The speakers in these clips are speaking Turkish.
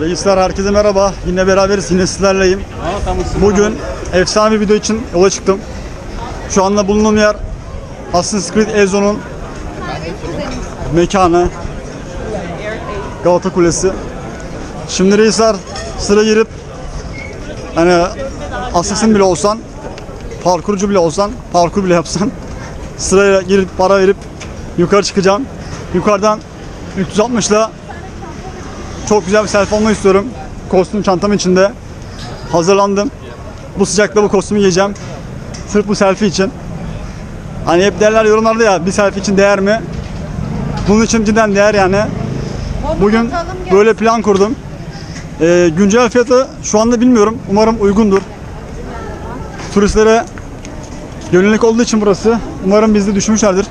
Reisler herkese merhaba. Yine beraberiz. Yine sizlerleyim. Bugün efsane bir video için yola çıktım. Şu anda bulunduğum yer Assassin's Creed Ezio'nun mekanı. Galata Kulesi. Şimdi reisler sıra girip hani assassin bile olsan parkurcu bile olsan parkur bile yapsan sıraya girip para verip yukarı çıkacağım. Yukarıdan 360 ile çok güzel bir selfie almak istiyorum. Kostüm çantam içinde. Hazırlandım. Bu sıcakta bu kostümü giyeceğim. Sırf bu selfie için. Hani hep derler yorumlarda ya bir selfie için değer mi? Bunun için cidden değer yani. Bugün böyle plan kurdum. Ee, güncel fiyatı şu anda bilmiyorum. Umarım uygundur. Turistlere yönelik olduğu için burası. Umarım bizde düşmüşlerdir.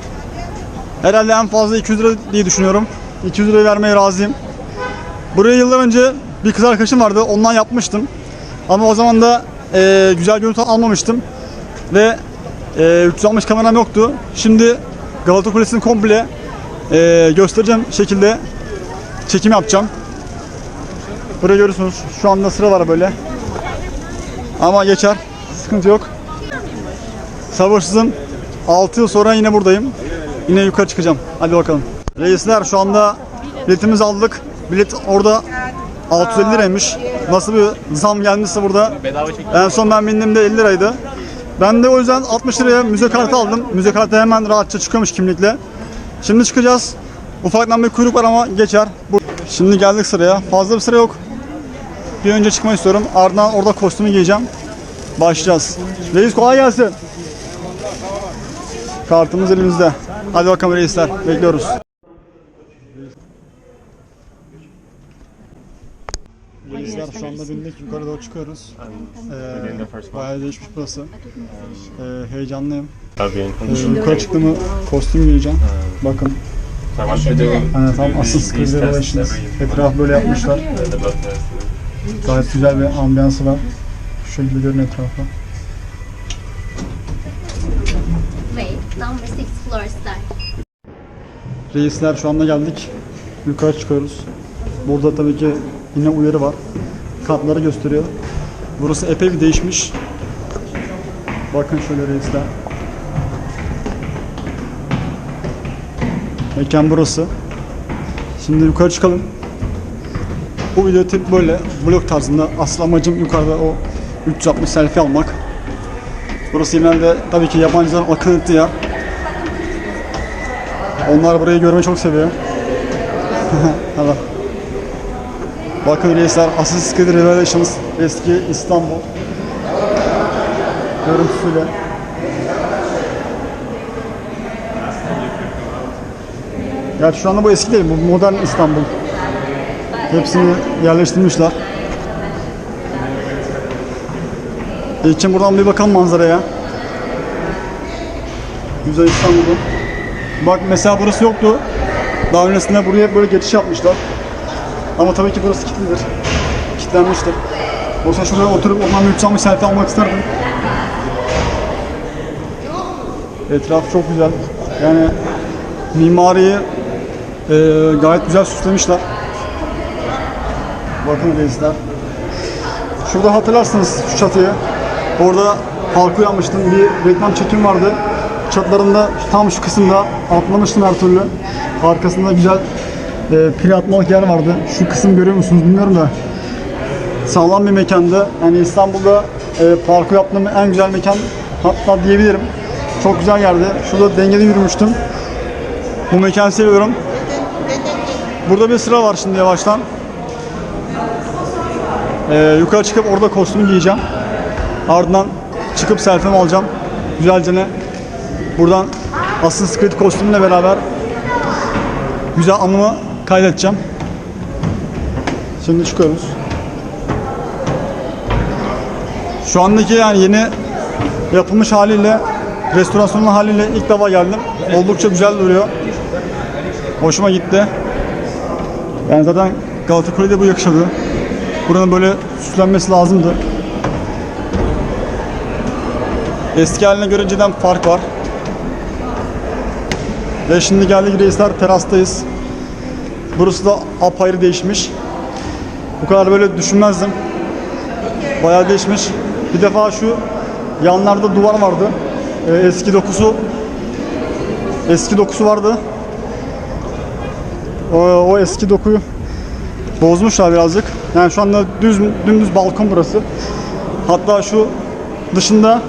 Herhalde en fazla 200 lira diye düşünüyorum. 200 lira vermeye razıyım. Buraya yıllar önce bir kız arkadaşım vardı. Ondan yapmıştım. Ama o zaman da e, güzel görüntü almamıştım. Ve e, 360 kameram yoktu. Şimdi Galata Kulesi'ni komple e, göstereceğim şekilde çekim yapacağım. Buraya görüyorsunuz. Şu anda sıra var böyle. Ama geçer. Sıkıntı yok. Sabırsızım. 6 yıl sonra yine buradayım. Yine yukarı çıkacağım. Hadi bakalım. Reisler şu anda biletimizi aldık. Bilet orada 650 liraymış. Nasıl bir zam gelmişse burada. En son ben bindiğimde 50 liraydı. Ben de o yüzden 60 liraya müze kartı aldım. Müze kartı hemen rahatça çıkıyormuş kimlikle. Şimdi çıkacağız. Ufaktan bir kuyruk var ama geçer. Şimdi geldik sıraya. Fazla bir sıra yok. Bir önce çıkmayı istiyorum. Ardından orada kostümü giyeceğim. Başlayacağız. Reis kolay gelsin. Kartımız elimizde. Hadi bakalım reisler. Bekliyoruz. Reisler şu anda bindik. Yukarı doğru çıkıyoruz. Ee, bayağı değişmiş burası. Ee, heyecanlıyım. Ee, yukarı çıktığımı kostüm giyeceğim. Bakın. To do Yani tam tests Revelations. every Etraf böyle yapmışlar. Gayet güzel bir ambiyansı var. Şu şekilde görün etrafı. Reisler şu anda geldik. Yukarı çıkıyoruz. Burada tabii ki yine uyarı var. Katları gösteriyor. Burası epey bir değişmiş. Bakın şöyle reisler. Mekan burası. Şimdi yukarı çıkalım. Bu video tip böyle vlog tarzında. Asıl amacım yukarıda o 360 selfie almak. Burası genelde tabii ki yabancıların akın ettiği yer. Onlar burayı görmeyi çok seviyor. evet. Bakın reisler Assassin's Creed Revelations eski İstanbul görüntüsüyle. Gerçi şu anda bu eski değil, bu modern İstanbul. Hepsini yerleştirmişler. İlkin buradan bir bakalım manzaraya. Güzel İstanbul'u. Bak mesela burası yoktu. Daha öncesinde buraya böyle geçiş yapmışlar. Ama tabii ki burası kilitlidir. Kilitlenmiştir. Oysa şuraya oturup ondan bir 360 selfie almak isterdim. Etraf çok güzel. Yani mimariyi e, gayet güzel süslemişler. Bakın reisler. Şurada hatırlarsınız şu çatıyı. Orada halkı yapmıştım. Bir reklam çekim vardı. Çatlarında tam şu kısımda atlamıştım her türlü. Arkasında güzel e, pil atmalık yer vardı. Şu kısım görüyor musunuz bilmiyorum da. Sağlam bir mekandı. Yani İstanbul'da e, parkur yaptığım en güzel mekan hatta diyebilirim. Çok güzel yerdi. Şurada dengeli yürümüştüm. Bu mekanı seviyorum. Burada bir sıra var şimdi yavaştan. E, yukarı çıkıp orada kostümü giyeceğim. Ardından çıkıp selfie'mi alacağım. Güzelce ne buradan Assassin's Creed kostümüyle beraber güzel anımı kaydedeceğim. Şimdi çıkıyoruz. Şu andaki yani yeni yapılmış haliyle restorasyonlu haliyle ilk defa geldim. Oldukça güzel duruyor. Hoşuma gitti. Yani zaten Galata Kule'de bu yakışırdı. Buranın böyle süslenmesi lazımdı. Eski haline göre cidden fark var. Ve şimdi geldik reisler terastayız. Burası da apayrı değişmiş. Bu kadar böyle düşünmezdim. Bayağı değişmiş. Bir defa şu yanlarda duvar vardı. Ee, eski dokusu eski dokusu vardı. O, o eski dokuyu bozmuşlar birazcık. Yani şu anda düz dümdüz balkon burası. Hatta şu dışında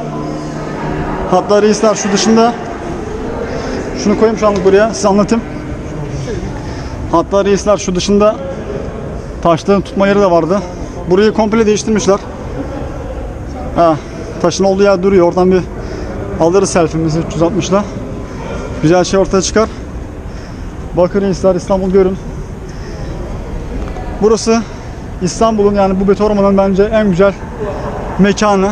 hatta reisler şu dışında şunu koyayım şu anlık buraya size anlatayım. Hatta reisler şu dışında taşların tutma yeri de vardı. Burayı komple değiştirmişler. Ha, taşın olduğu yer duruyor. Oradan bir alırız selfie'mizi 360'la. Güzel şey ortaya çıkar. Bakın reisler İstanbul görün. Burası İstanbul'un yani bu beton ormanın bence en güzel mekanı.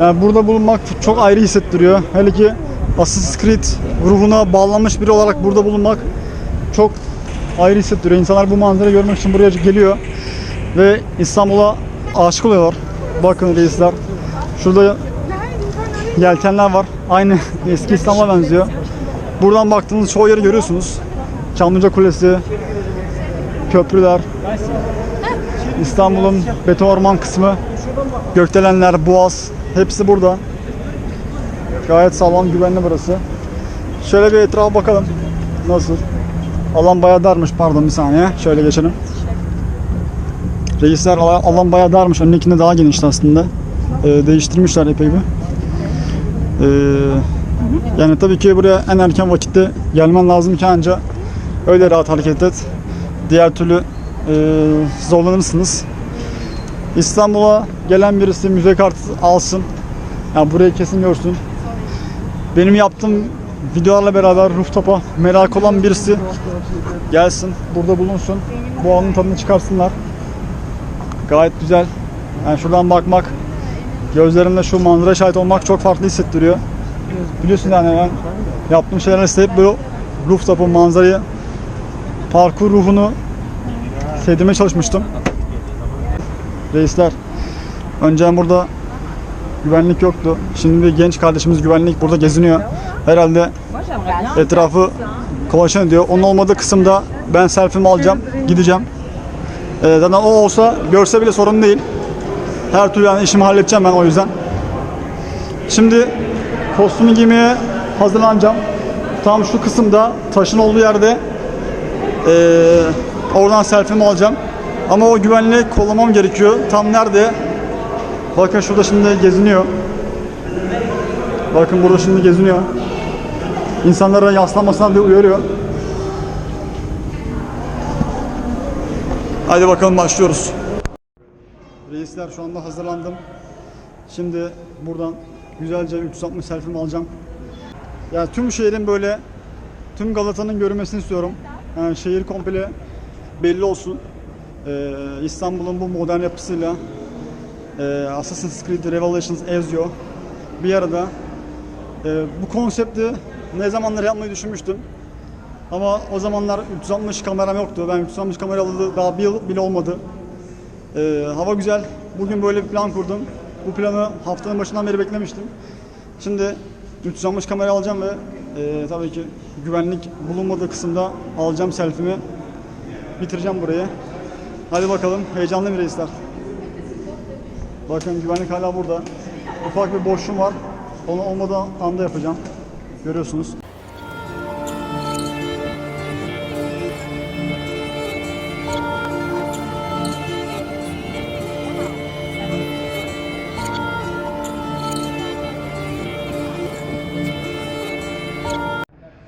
Yani burada bulunmak çok ayrı hissettiriyor. Hele ki Assassin's Creed ruhuna bağlanmış biri olarak burada bulunmak çok ayrı hissettiriyor. İnsanlar bu manzarayı görmek için buraya geliyor ve İstanbul'a aşık oluyorlar. Bakın reisler. Şurada yelkenler var. Aynı eski İstanbul'a benziyor. Buradan baktığınız çoğu yeri görüyorsunuz. Çamlıca Kulesi, köprüler, İstanbul'un beton orman kısmı, gökdelenler, Boğaz hepsi burada. Gayet sağlam, güvenli burası. Şöyle bir etrafa bakalım. Nasıl? Alan bayağı darmış. Pardon bir saniye. Şöyle geçelim. Reisler ala- alan bayağı darmış. Öncekinde daha genişti aslında. Ee, değiştirmişler epey bir. Ee, yani tabii ki buraya en erken vakitte gelmen lazım ki anca öyle rahat hareket et. Diğer türlü e, zorlanırsınız. İstanbul'a gelen birisi müze kartı alsın. Yani burayı kesin görsün. Benim yaptığım videolarla beraber rooftop'a merak olan birisi gelsin, burada bulunsun. Bu anın tadını çıkarsınlar. Gayet güzel. Yani şuradan bakmak, gözlerimle şu manzara şahit olmak çok farklı hissettiriyor. Biliyorsun yani ben yaptığım şeylerle size hep bu rooftop'un manzarayı, parkur ruhunu sevdirmeye çalışmıştım. Reisler, önceden burada güvenlik yoktu. Şimdi bir genç kardeşimiz güvenlik burada geziniyor. Herhalde etrafı kolaçan ediyor. Onun olmadığı kısımda ben selfie'mi alacağım, gideceğim. Ee, zaten o olsa görse bile sorun değil. Her türlü yani işimi halledeceğim ben o yüzden. Şimdi kostümü giymeye hazırlanacağım. Tam şu kısımda taşın olduğu yerde ee, oradan selfie'mi alacağım. Ama o güvenliği kollamam gerekiyor. Tam nerede? Bakın şurada şimdi geziniyor. Bakın burada şimdi geziniyor. İnsanlara yaslanmasından bir uyarıyor. Hadi bakalım başlıyoruz. Reisler şu anda hazırlandım. Şimdi buradan güzelce 360 selfie'mi alacağım. Yani tüm şehrin böyle tüm Galata'nın görünmesini istiyorum. Yani şehir komple belli olsun. Ee, İstanbul'un bu modern yapısıyla e, Assassin's Creed Revelations Ezio bir arada e, bu konsepti ne zamanlar yapmayı düşünmüştüm. Ama o zamanlar 360 kameram yoktu. Ben 360 kamera alalı daha bir yıl bile olmadı. E, hava güzel. Bugün böyle bir plan kurdum. Bu planı haftanın başından beri beklemiştim. Şimdi 360 kamera alacağım ve e, tabii ki güvenlik bulunmadığı kısımda alacağım selfie'mi. Bitireceğim burayı. Hadi bakalım. Heyecanlı bir reisler. Bakın güvenlik hala burada. Ufak bir boşluğum var. Onu olmadığı anda yapacağım. Görüyorsunuz.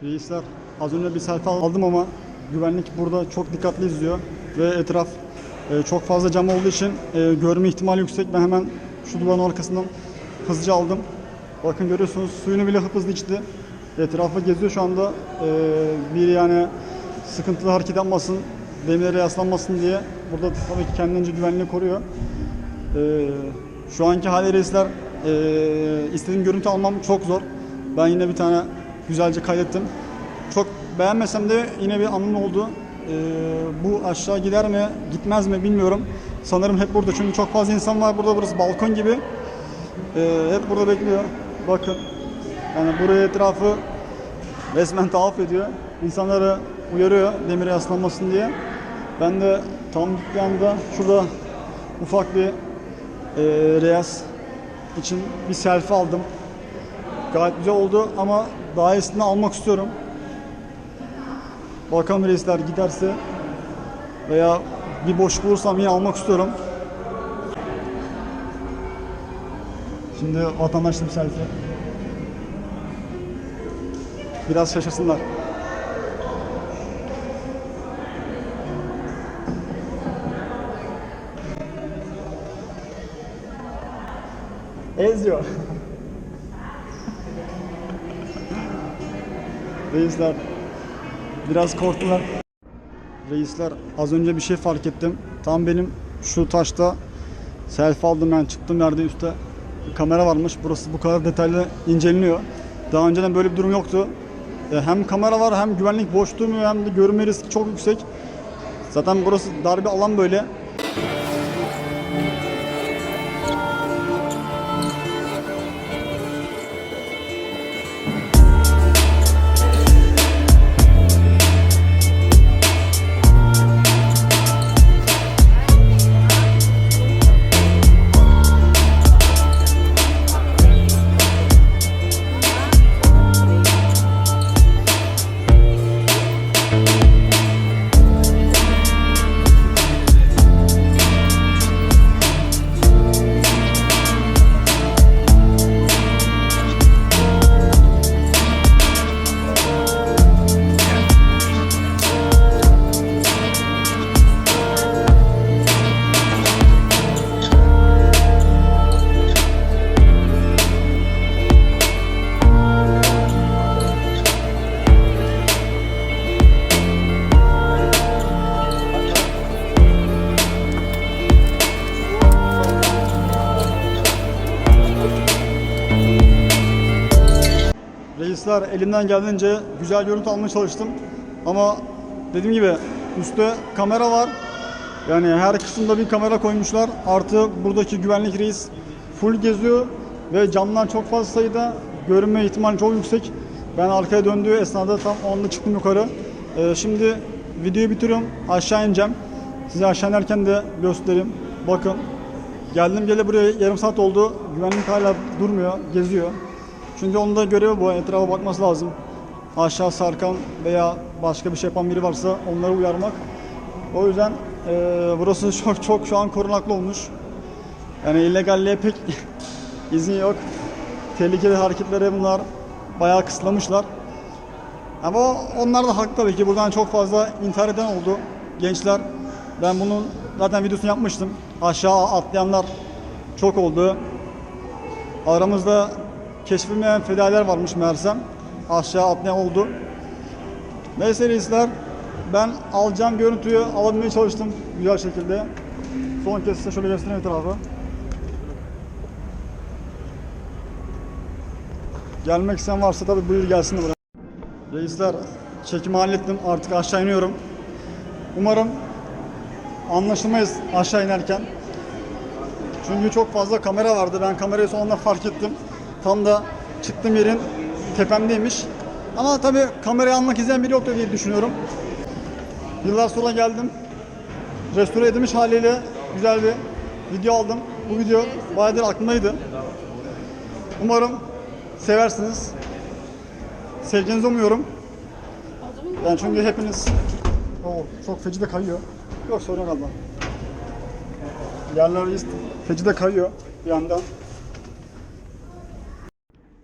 Reisler az önce bir selfie aldım ama güvenlik burada çok dikkatli izliyor ve etraf e, çok fazla cam olduğu için e, görme ihtimali yüksek. Ben hemen şu duvarın arkasından hızlıca aldım. Bakın görüyorsunuz suyunu bile hızlı içti. Etrafı geziyor şu anda. E, bir yani sıkıntılı hareket yapmasın, demirlere yaslanmasın diye burada tabii ki kendince güvenliği koruyor. E, şu anki hali reisler e, istediğim görüntü almam çok zor. Ben yine bir tane güzelce kaydettim. Çok beğenmesem de yine bir anım oldu. Ee, bu aşağı gider mi gitmez mi bilmiyorum. Sanırım hep burada çünkü çok fazla insan var burada burası balkon gibi. Ee, hep burada bekliyor. Bakın yani buraya etrafı resmen tavaf ediyor. İnsanları uyarıyor demire yaslanmasın diye. Ben de tam dükkanda şurada ufak bir e, reyaz için bir selfie aldım. Gayet güzel oldu ama daha iyisini almak istiyorum. Bakalım reisler giderse veya bir boş bulursam yine almak istiyorum. Şimdi vatandaşla bir selfie. Biraz şaşırsınlar. Eziyor. Reisler biraz korktular. Reisler az önce bir şey fark ettim. Tam benim şu taşta selfie aldım ben çıktım yerde üstte bir kamera varmış. Burası bu kadar detaylı inceleniyor. Daha önceden böyle bir durum yoktu. E, Hem kamera var hem güvenlik boş durmuyor hem de görünme riski çok yüksek. Zaten burası dar bir alan böyle. Reisler elimden geldiğince güzel görüntü almaya çalıştım. Ama dediğim gibi üstte kamera var. Yani her kısımda bir kamera koymuşlar. Artı buradaki güvenlik reis full geziyor ve camdan çok fazla sayıda görünme ihtimali çok yüksek. Ben arkaya döndüğü esnada tam o anda çıktım yukarı. Ee, şimdi videoyu bitiriyorum. Aşağı ineceğim. Size aşağı inerken de göstereyim. Bakın. Geldim gele buraya yarım saat oldu. Güvenlik hala durmuyor, geziyor. Çünkü onun da görevi bu. Etrafa bakması lazım. Aşağı sarkan veya başka bir şey yapan biri varsa onları uyarmak. O yüzden eee, burası çok çok şu an korunaklı olmuş. Yani illegalliğe pek izin yok. Tehlikeli hareketlere bunlar bayağı kısıtlamışlar. Ama onlar da haklı tabii ki. Buradan çok fazla intihar eden oldu gençler. Ben bunun zaten videosunu yapmıştım. Aşağı atlayanlar çok oldu. Aramızda keşfedilmeyen fedailer varmış meğersem. Aşağı atlayan oldu. Neyse reisler ben alacağım görüntüyü alabilmeye çalıştım güzel şekilde. Son kez size şöyle göstereyim etrafı. Gelmek isteyen varsa tabii buyur gelsin de buraya. Reisler çekimi hallettim artık aşağı iniyorum. Umarım anlaşılmayız aşağı inerken. Çünkü çok fazla kamera vardı. Ben kamerayı son anda fark ettim. Tam da çıktığım yerin tepemdeymiş. Ama tabii kamerayı almak izleyen biri yoktu diye düşünüyorum. Yıllar sonra geldim. Restore edilmiş haliyle güzel bir video aldım. Bu video bayağıdır aklımdaydı. Umarım seversiniz. Seveceğinizi umuyorum. Yani çünkü hepiniz... Oo, çok feci de kayıyor. Yok sorun abla. Yerler feci de kayıyor bir yandan.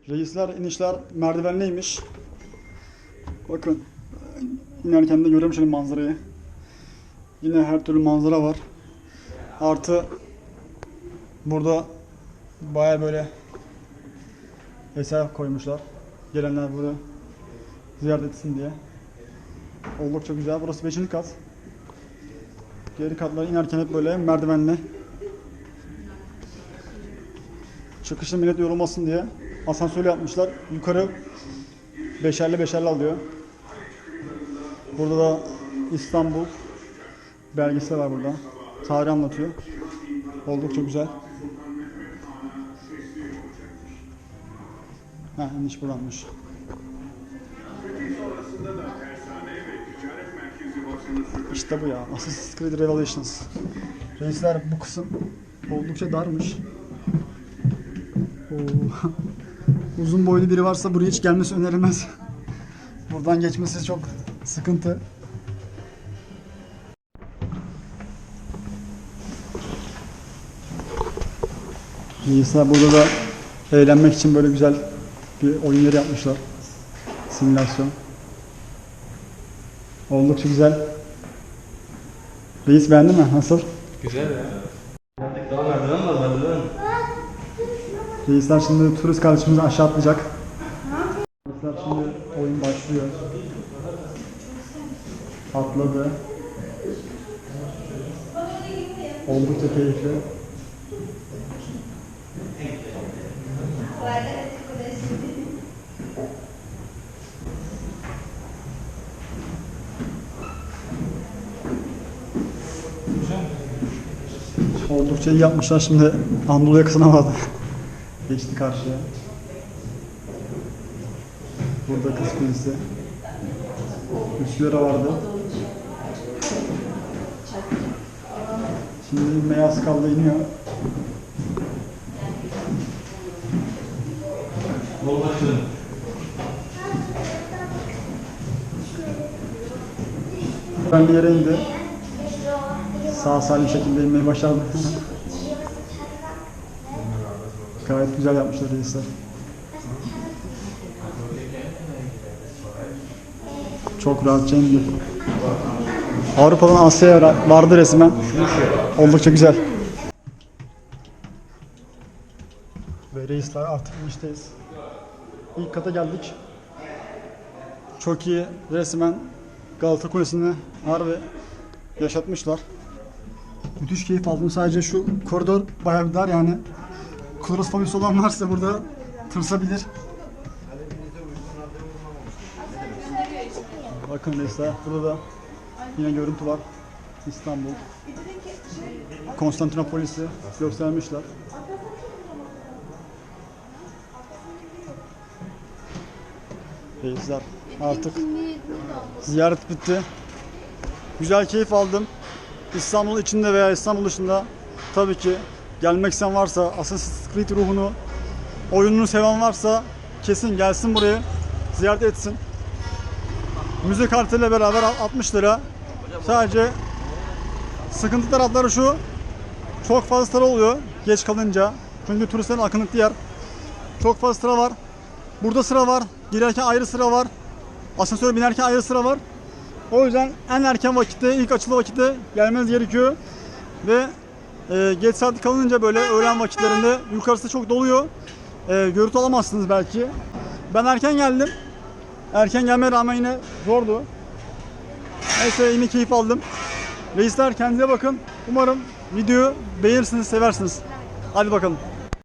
Reisler inişler merdivenliymiş. Bakın inerken de görüyorum şimdi manzarayı. Yine her türlü manzara var. Artı burada baya böyle eser koymuşlar. Gelenler burada ziyaret etsin diye. Oldukça güzel. Burası 5. kat. Geri katlara inerken hep böyle merdivenli. Çıkışta millet yorulmasın diye asansör yapmışlar. Yukarı beşerli beşerli alıyor. Burada da İstanbul belgesel var burada. Tarih anlatıyor. Oldukça güzel. Ha, iniş merkezi İşte bu ya. Assassin's Creed Revelations. Reisler bu kısım oldukça darmış. Oo. Uzun boylu biri varsa buraya hiç gelmesi önerilmez. Buradan geçmesi çok sıkıntı. Reisler burada da eğlenmek için böyle güzel bir oyun yeri yapmışlar. Simülasyon. Oldukça güzel. Reis beğendi mi? Nasıl? Güzel ya. Daha merdiven var merdiven. Reisler şimdi turist kardeşimizi aşağı atlayacak. Reisler şimdi oyun başlıyor. Atladı. Oldukça keyifli. Oldukça iyi yapmışlar şimdi Anadolu yakasına vardı. Geçti karşıya. Burada kız kulesi. Üsküdar'a vardı. Şimdi Meyaz kaldı iniyor. Yol başladı. Ben bir yere indi. Sağ salim şekilde inmeyi başardı. Gayet güzel yapmışlar reisler. Çok rahatça indi. Avrupa'dan Asya'ya vardı resmen. Oldukça güzel. Ve reisler artık inişteyiz. İlk kata geldik. Çok iyi resmen Galata Kulesi'ni harbi yaşatmışlar. Müthiş keyif aldım. Sadece şu koridor bayağı bir dar yani. Klostrofobisi olan varsa burada tırsabilir. Bakın reisler burada da yine görüntü var. İstanbul. Konstantinopolis'i göstermişler. Reisler artık Ziyaret bitti. Güzel keyif aldım. İstanbul içinde veya İstanbul dışında tabii ki gelmek isteyen varsa Assassin's Creed ruhunu, oyununu seven varsa kesin gelsin buraya ziyaret etsin. Müze kartıyla beraber 60 lira. Sadece sıkıntı tarafları şu. Çok fazla sıra oluyor geç kalınca. Çünkü turistlerin akınlıklı yer. Çok fazla sıra var. Burada sıra var. Girerken ayrı sıra var. Asansöre binerken ayrı sıra var. O yüzden en erken vakitte, ilk açılı vakitte gelmeniz gerekiyor. Ve e, geç saat kalınca böyle öğlen vakitlerinde yukarısı çok doluyor. E, görüntü alamazsınız belki. Ben erken geldim. Erken gelmeye rağmen yine zordu. Neyse yine keyif aldım. Reisler kendinize bakın. Umarım videoyu beğenirsiniz, seversiniz. Hadi bakalım.